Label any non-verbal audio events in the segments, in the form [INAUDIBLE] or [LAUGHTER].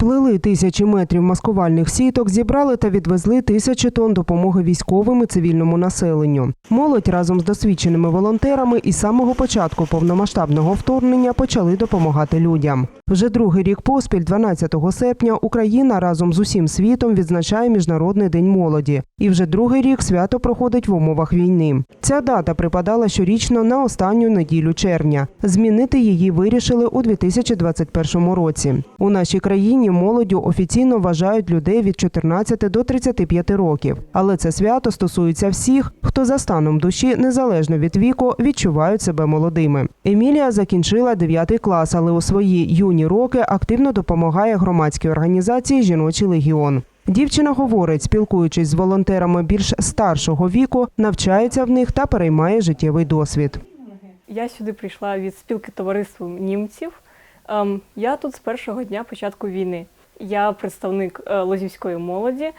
Сплели тисячі метрів маскувальних сіток, зібрали та відвезли тисячі тонн допомоги військовим і цивільному населенню. Молодь разом з досвідченими волонтерами із самого початку повномасштабного вторгнення почали допомагати людям. Вже другий рік поспіль, 12 серпня, Україна разом з усім світом відзначає Міжнародний день молоді. І вже другий рік свято проходить в умовах війни. Ця дата припадала щорічно на останню неділю червня. Змінити її вирішили у 2021 році. У нашій країні молоддю офіційно вважають людей від 14 до 35 років. Але це свято стосується всіх, хто за станом душі, незалежно від віку, відчувають себе молодими. Емілія закінчила 9 клас, але у свої юні роки активно допомагає громадській організації Жіночий легіон. Дівчина говорить, спілкуючись з волонтерами більш старшого віку, навчається в них та переймає життєвий досвід. Я сюди прийшла від спілки товариства німців. Ем, Я тут з першого дня початку війни. Я представник е, лозівської молоді,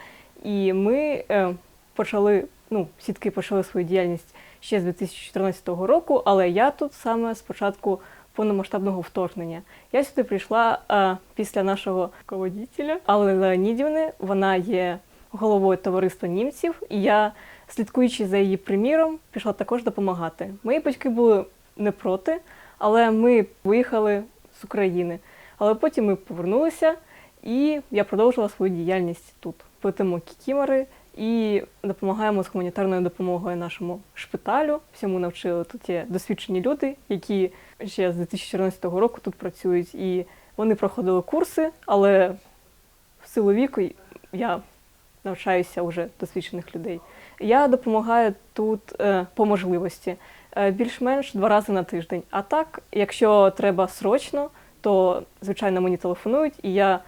і ми е, почали, ну, сітки почали свою діяльність ще з 2014 року, але я тут саме з початку повномасштабного вторгнення. Я сюди прийшла е, після нашого руководителя Алли Леонідівни. Вона є головою товариства німців, і я, слідкуючи за її приміром, пішла також допомагати. Мої батьки були не проти, але ми виїхали з України. Але потім ми повернулися, і я продовжила свою діяльність тут. Плетемо кікімори і допомагаємо з гуманітарною допомогою нашому шпиталю. Всьому навчили тут є досвідчені люди, які ще з 2014 року тут працюють. І вони проходили курси, але в силу віку я навчаюся вже досвідчених людей. Я допомагаю тут е, по можливості е, більш-менш два рази на тиждень. А так, якщо треба срочно, то звичайно мені телефонують і я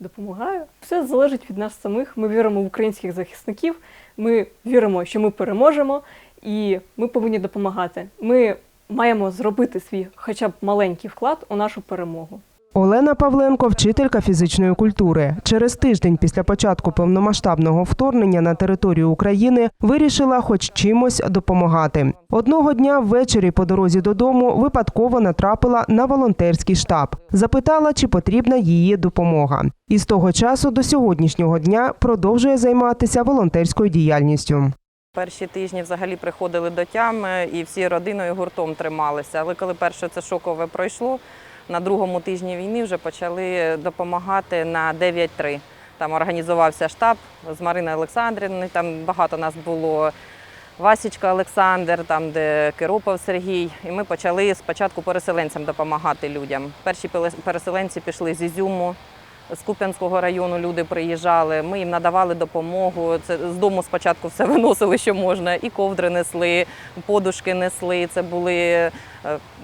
допомагаю. Все залежить від нас самих. Ми віримо в українських захисників. Ми віримо, що ми переможемо, і ми повинні допомагати. Ми маємо зробити свій, хоча б маленький вклад у нашу перемогу. Олена Павленко, вчителька фізичної культури. Через тиждень після початку повномасштабного вторгнення на територію України вирішила хоч чимось допомагати. Одного дня ввечері по дорозі додому випадково натрапила на волонтерський штаб. Запитала, чи потрібна її допомога. І з того часу до сьогоднішнього дня продовжує займатися волонтерською діяльністю. Перші тижні взагалі приходили до тями і всі родиною гуртом трималися. Але коли перше це шокове пройшло, на другому тижні війни вже почали допомагати на 9-3. Там організувався штаб з Мариною Олександрівною, там багато нас було. Васічка Олександр, там де Киропов Сергій. І ми почали спочатку переселенцям допомагати людям. Перші переселенці пішли з Ізюму, з Куп'янського району люди приїжджали. Ми їм надавали допомогу. Це з дому спочатку все виносили, що можна. І ковдри несли, подушки несли. Це були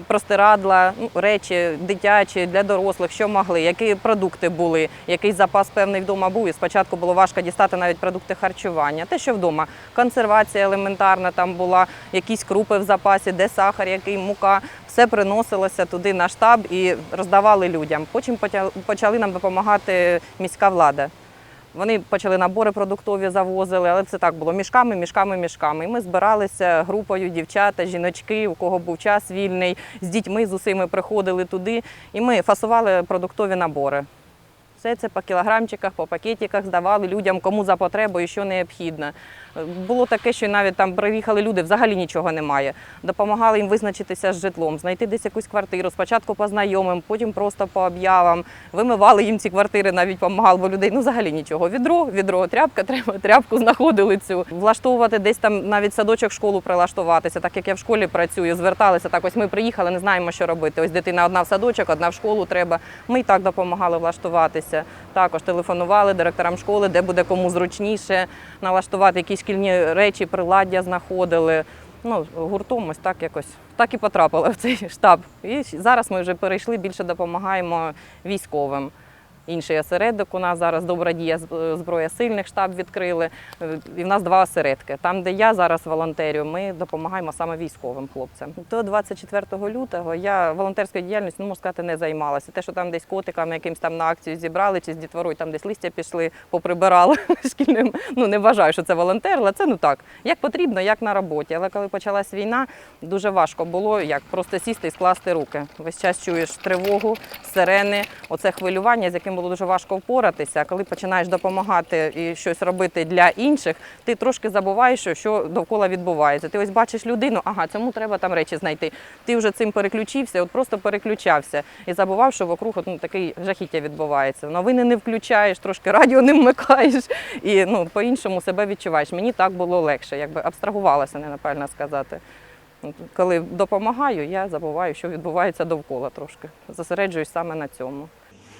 простирадла, ну, речі дитячі для дорослих, що могли, які продукти були, який запас певний вдома був. І спочатку було важко дістати навіть продукти харчування. Те, що вдома консервація елементарна, там була якісь крупи в запасі, де сахар, який мука. Все приносилося туди на штаб і роздавали людям. Потім почали нам допомагати міська влада. Вони почали набори продуктові завозили, але це так було мішками, мішками, мішками. І ми збиралися групою дівчата, жіночки, у кого був час вільний, з дітьми з усіми приходили туди, і ми фасували продуктові набори. Все це по кілограмчиках, по пакетиках здавали людям, кому за потребу і що необхідно. Було таке, що навіть там приїхали люди, взагалі нічого немає. Допомагали їм визначитися з житлом, знайти десь якусь квартиру. Спочатку по знайомим, потім просто по об'явам. Вимивали їм ці квартири, навіть допомагали, бо людей ну взагалі нічого. Відро, відро, тряпка, треба, тряпку знаходили цю. Влаштовувати десь там навіть садочок, школу прилаштуватися, так як я в школі працюю, зверталися. Так ось ми приїхали, не знаємо, що робити. Ось дитина одна в садочок, одна в школу треба. Ми і так допомагали влаштуватися. Також телефонували директорам школи, де буде кому зручніше налаштувати якісь шкільні речі, приладдя знаходили. Ну, гуртом ось так якось так і потрапила в цей штаб. І зараз ми вже перейшли, більше допомагаємо військовим. Інший осередок у нас зараз добра дія зброя сильних штаб відкрили. Е, І в нас два осередки. Там, де я зараз волонтерю, ми допомагаємо саме військовим хлопцям. До 24 лютого я волонтерською діяльністю, ну можна сказати, не займалася. Те, що там десь котиками якимсь там на акцію зібрали, чи з дітворою там десь листя пішли, поприбирали [LAUGHS] шкільним. Ну не вважаю, що це волонтер, але це ну так, як потрібно, як на роботі. Але коли почалась війна, дуже важко було як просто сісти і скласти руки. Весь час чуєш тривогу, сирени, оце хвилювання, з яким цим було дуже важко впоратися. Коли починаєш допомагати і щось робити для інших, ти трошки забуваєш, що довкола відбувається. Ти ось бачиш людину, ага, цьому треба там речі знайти. Ти вже цим переключився, от просто переключався і забував, що вокруг от, ну, такий жахіття відбувається. Новини не включаєш, трошки радіо не вмикаєш і ну, по-іншому себе відчуваєш. Мені так було легше, якби абстрагувалася, не напевно сказати. Коли допомагаю, я забуваю, що відбувається довкола трошки. Зосереджуюсь саме на цьому.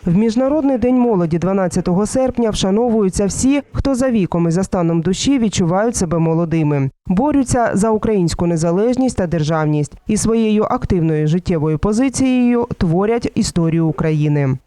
В Міжнародний день молоді 12 серпня вшановуються всі, хто за віком і за станом душі відчувають себе молодими, борються за українську незалежність та державність і своєю активною життєвою позицією творять історію України.